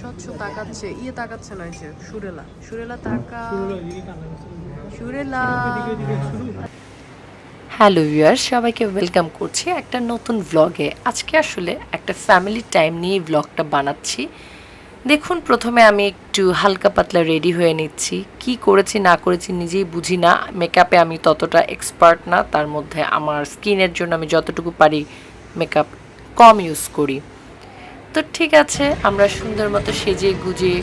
স্বচ্ছ তাকাচ্ছে। ইয়ে তাকাচ্ছে সুরেলা। সুরেলা তাকা সুরেলা হ্যালো ভিউয়ার সবাইকে ওয়েলকাম করছি একটা নতুন ভ্লগে আজকে আসলে একটা ফ্যামিলি টাইম নিয়ে ভ্লগটা বানাচ্ছি। দেখুন, প্রথমে আমি একটু হালকা পাতলা রেডি হয়ে নিচ্ছি। কি করেছি, না করেছি নিজেই বুঝি না। মেকআপে আমি ততটা এক্সপার্ট না। তার মধ্যে আমার স্কিনের জন্য আমি যতটুকু পারি মেকআপ কম ইউজ করি। তো ঠিক আছে, আমরা সুন্দর মতো সেজে গুজে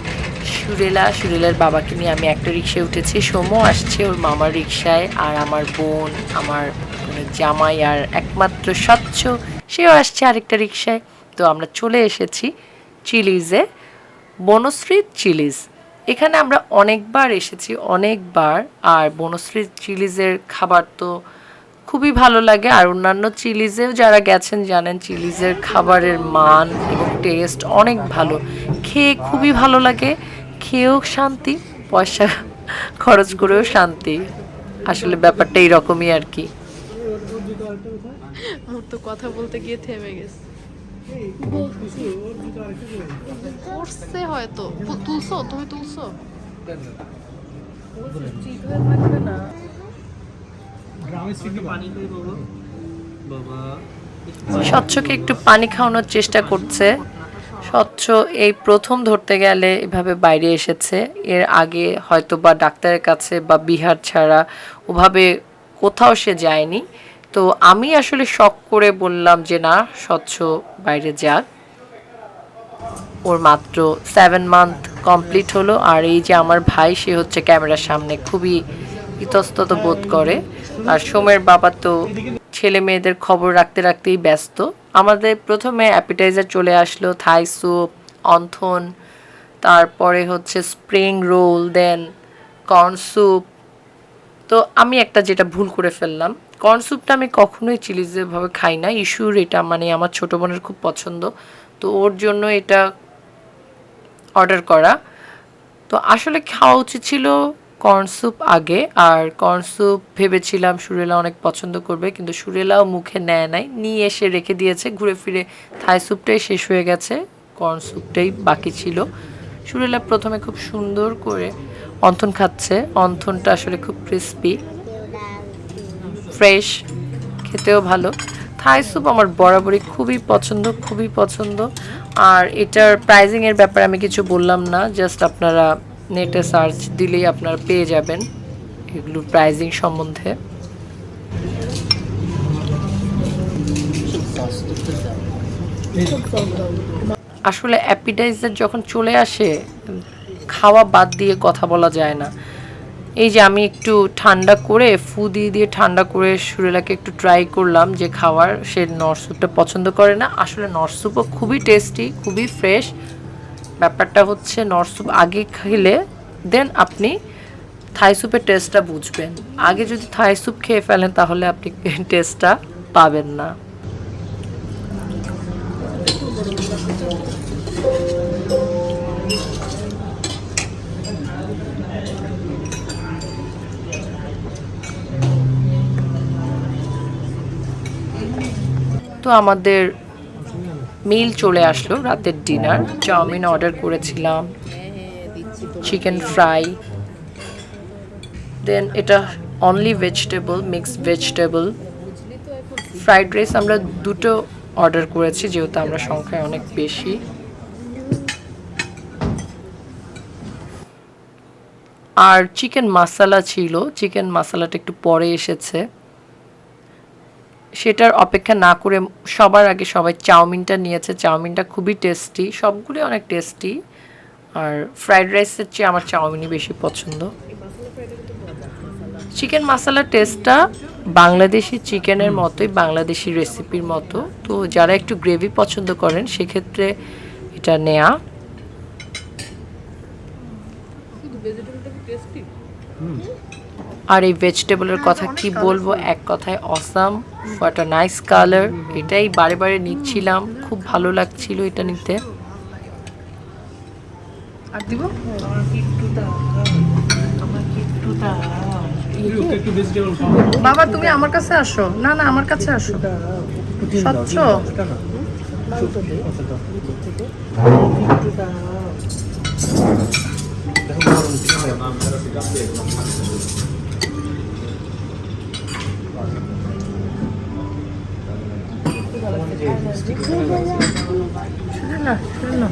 সুরেলা, সুরেলার বাবাকে নিয়ে আমি একটা রিক্সায় উঠেছি। সোমো আসছে ওর মামার রিক্সায় আর আমার বোন, আমার মানে জামাই আর একমাত্র স্বচ্ছ, সেও আসছে আরেকটা রিক্সায়। তো আমরা চলে এসেছি চিলিজে বনশ্রী চিলিজ। এখানে আমরা অনেকবার এসেছি, অনেকবার। আর বনশ্রী চিলিজের খাবার তো খুবই ভালো লাগে। আর অন্যান্য চিলিজেও যারা গেছেন জানেন, চিলিজের খাবারের মান এবং টেস্ট অনেক ভালো। খেয়ে খুবই ভালো লাগে। খেয়েও শান্তি পয়সা খরচ করেও শান্তি। আসলে ব্যাপারটা এইরকমই আর কি। মোর তো কথা বলতে গিয়ে থেমে গেছে। পড়ছে হয়তো। তুলছো? তুমি তুলছো? স্বচ্ছকে একটু পানি খাওয়ানোর চেষ্টা করছে। স্বচ্ছ, এই প্রথম ধরতে গেলে এভাবে বাইরে এসেছে। এর আগে হয়তো বা ডাক্তারের কাছে বা বিহার ছাড়া ওভাবে কোথাও সে যায়নি। তো আমি আসলে শখ করে বললাম যে, না, স্বচ্ছ বাইরে যাক। ওর মাত্র সেভেন মান্থ কমপ্লিট হলো। আর এই যে আমার ভাই, সে হচ্ছে ক্যামেরার সামনে খুবই ইতস্তত বোধ করে। আর সোমের বাবা তো ছেলে মেয়েদের খবর রাখতে রাখতেই ব্যস্ত। আমাদের প্রথমে অ্যাপিটাইজার চলে আসলো থাই স্যুপ অন্থন, তারপরে হচ্ছে spring roll then corn soup তো আমি একটা যেটা ভুল করে ফেললাম কর্ন স্যুপটা আমি কখনোই চিলিজের ভাবে খাই না। ইস্যুর এটা মানে আমার ছোটো বোনের খুব পছন্দ। তো ওর জন্য এটা অর্ডার করা। তো আসলে খাওয়া উচিত ছিল কর্ন স্যুপ আগে, আর কর্ন স্যুপ ভেবেছিলাম সুরেলা অনেক পছন্দ করবে, কিন্তু সুরেলাও মুখে নেয় নাই। নিয়ে এসে রেখে দিয়েছে, ঘুরে ফিরে থাই স্যুপটাই শেষ হয়ে গেছে কর্ন স্যুপটাই বাকি ছিল। সুরেলা প্রথমে খুব সুন্দর করে অন্থন খাচ্ছে, অন্থনটা আসলে খুব ক্রিস্পি ফ্রেশ খেতেও ভালো। থাই স্যুপ আমার বরাবরই খুবই পছন্দ খুবই পছন্দ। আর এটার প্রাইজিংয়ের ব্যাপারে আমি কিছু বললাম না জাস্ট আপনারা নেটে সার্চ দিলেই আপনারা পেয়ে যাবেন এগুলোর প্রাইজিং সম্বন্ধে। আসলে অ্যাপিটাইজার যখন চলে আসে, খাওয়া বাদ দিয়ে কথা বলা যায় না। এই যে আমি একটু ঠান্ডা করে, ফু দিয়ে দিয়ে ঠান্ডা করে সুরেলাকে একটু ট্রাই করলাম যে খাওয়ার, সে নর স্যুপটা পছন্দ করে না। আসলে নর স্যুপও খুবই টেস্টি খুবই ফ্রেশ ব্যাপারটা হচ্ছে নর স্যুপ আগে খেলে, দেন আপনি থাই স্যুপের টেস্টটা বুঝবেন। আগে যদি থাই স্যুপ খেয়ে ফেলেন, তাহলে আপনি টেস্টটা পাবেন না। তো আমাদের মিল চলে আসলো রাতের ডিনার। চাউমিন অর্ডার করেছিলাম। চিকেন ফ্রাই দেন এটা only vegetable mixed vegetable fried rice আমরা দুটো অর্ডার করেছি, যেহেতু আমরা সংখ্যায় অনেক বেশি। আর চিকেন মাসালা ছিল। চিকেন মাসালাটা একটু পরে এসেছে। সেটার অপেক্ষা না করে সবার আগে সবাই চাউমিনটা নিয়েছে। চাউমিনটা খুবই টেস্টি সবগুলি অনেক টেস্টি আর ফ্রাইড রাইসের চেয়ে আমার চাউমিনই বেশি পছন্দ। চিকেন মশলা টেস্টটা বাংলাদেশি চিকেনের মতোই বাংলাদেশি রেসিপির মতো। তো যারা একটু গ্রেভি পছন্দ করেন সেক্ষেত্রে এটা নেয়া। আর এই ভেজিটেবলের কথা কি বলব? এক কথায় awesome what a nice colour এটাই বারে বারে নিচ্ছিলাম। খুব ভালো লাগছিল এটা নিতে। বাবা, তুমি আমার কাছে আসো। না না, আমার কাছে আসো। স্বচ্ছ। শুনে না শুনে না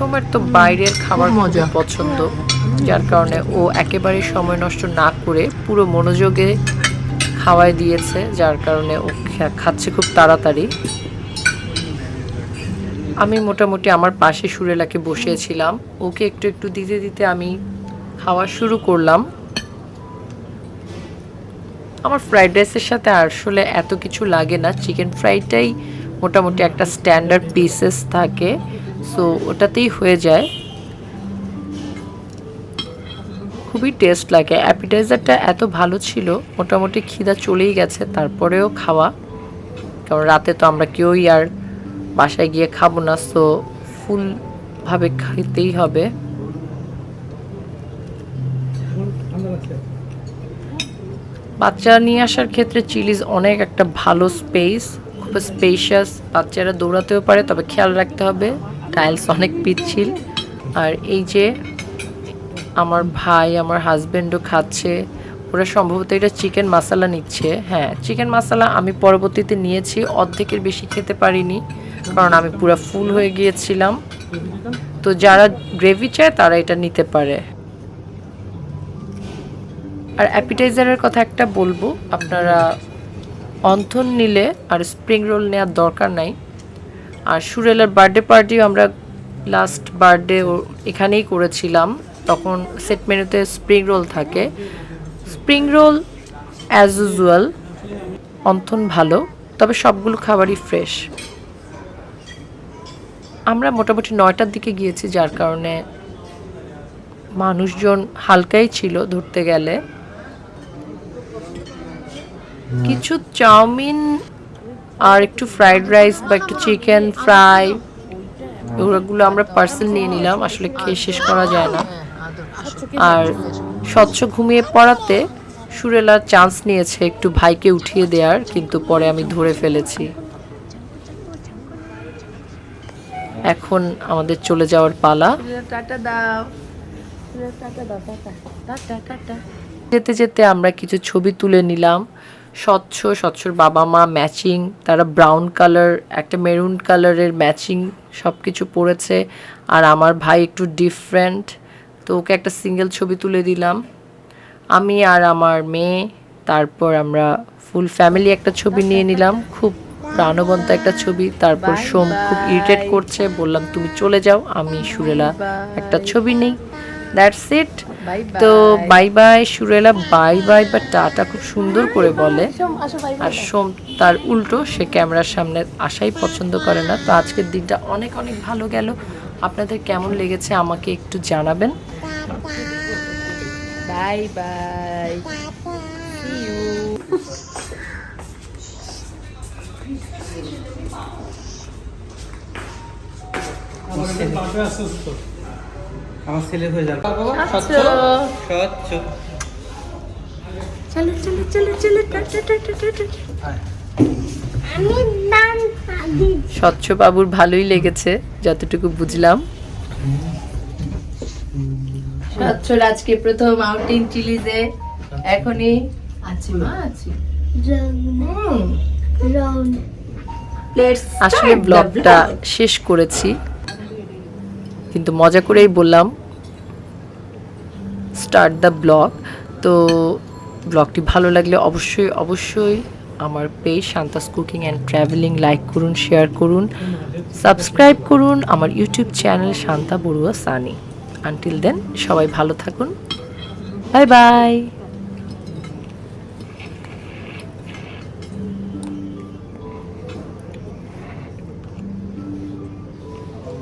সোমের তো বাইরের খাবার মজা। পছন্দ। যার কারণে ও একেবারে সময় নষ্ট না করে পুরো মনোযোগে খাওয়াই দিয়েছে যার কারণে ও খাচ্ছে খুব তাড়াতাড়ি। আমি মোটামুটি আমার পাশে সুরেলাকে বসিয়েছিলাম। ওকে একটু একটু দিতে দিতে আমি খাওয়া শুরু করলাম। আমার ফ্রাইড রাইসের সাথে আসলে এত কিছু লাগে না। চিকেন ফ্রাইটাই মোটামুটি একটা স্ট্যান্ডার্ড পিসেস থাকে। সো ওটাতেই হয়ে যায়। খুবই টেস্ট লাগে। অ্যাপিটাইজারটা এত ভালো ছিল, মোটামুটি খিদা চলেই গেছে, তারপরেও খাওয়া। কারণ রাতে তো আমরা কেউই আর বাসায় গিয়ে খাব না সো ফুলভাবে খেতেই হবে। বাচ্চা নিয়ে আসার ক্ষেত্রে চিলিজ অনেক একটা ভালো স্পেস খুব স্পেশাস বাচ্চারা দৌড়াতেও পারে, তবে খেয়াল রাখতে হবে। টাইলস অনেক পিচ্ছিল। আর এই যে আমার ভাই, আমার হাজব্যান্ডও খাচ্ছে। ওরা সম্ভবত এটা চিকেন মশলা নিচ্ছে। হ্যাঁ চিকেন মশলা আমি পরবর্তীতে নিয়েছি, অর্ধেকের বেশি খেতে পারিনি, কারণ আমি পুরো ফুল হয়ে গিয়েছিলাম। তো যারা গ্রেভি চায়, তারা এটা নিতে পারে। আর অ্যাপিটাইজারের কথা একটা বলব, আপনারা অন্থন নিলে আর স্প্রিং রোল নেওয়ার দরকার নাই। আর সুরেলার বার্থডে পার্টিও আমরা লাস্ট বার্থডে এখানেই করেছিলাম। তখন সেট মেনুতে স্প্রিং রোল থাকে। Spring roll as usual wonton ভালো তবে সবগুলো খাবারই ফ্রেশ আমরা মোটামুটি নয়টার দিকে গিয়েছি যার কারণে মানুষজন হালকাই ছিল ধরতে গেলে। কিছু চাউমিন আর একটু ফ্রাইড রাইস বা একটু চিকেন ফ্রাই ওগুলো আমরা পার্সেল নিয়ে নিলাম, আসলে খেয়ে শেষ করা যায় না। আর স্বচ্ছ ঘুমিয়ে পড়াতে সুরেলা চান্স নিয়েছে একটু ভাইকে উঠিয়ে দেওয়ার কিন্তু পরে আমি ধরে ফেলেছি। এখন আমাদের চলে যাওয়ার পালা। যেতে যেতে আমরা কিছু ছবি তুলে নিলাম। স্বচ্ছ, স্বচ্ছর বাবা মা ম্যাচিং তারা ব্রাউন কালার একটা মেরুন কালারের ম্যাচিং সব কিছু পরেছে আর আমার ভাই একটু ডিফারেন্ট তো ওকে একটা সিঙ্গেল ছবি তুলে দিলাম। আমি আর আমার মেয়ে, তারপর আমরা ফুল ফ্যামিলি একটা ছবি নিয়ে নিলাম। খুব প্রাণবন্ত একটা ছবি। তারপর সোম খুব ইরিটেট করছে। বললাম, তুমি চলে যাও, আমি সুরেলা একটা ছবি নেই। দ্যাটস ইট বাই তো bye bye Surela bye bye বা টাটা খুব সুন্দর করে বলে। আর সোম তার উল্টো সে ক্যামেরার সামনে আসাই পছন্দ করে না। তো আজকের দিনটা অনেক অনেক ভালো গেল। আপনাদের কেমন লেগেছে আমাকে একটু জানাবেন। বাই বাই সি ইউ আমার ছেলে হয়ে যাবে। স্বচ্ছ। স্বচ্ছ। চলো চলো চলো চলো স্বচ্ছ বাবুর ভালোই লেগেছে যতটুকু বুঝলাম। স্বচ্ছর আজকে প্রথম আউটিং চিলিজে এখনই আছি মা আছি। আসলে ব্লগটা শেষ করেছি কিন্তু মজা করেই বললাম স্টার্ট দ্য ব্লগ তো ব্লগটি ভালো লাগলে অবশ্যই অবশ্যই আমার page Shanta's cooking and traveling like করুন শেয়ার করুন সাবস্ক্রাইব করুন আমার YouTube channel Shanta Barua Sunny until then সবাই ভালো থাকুন। Bye bye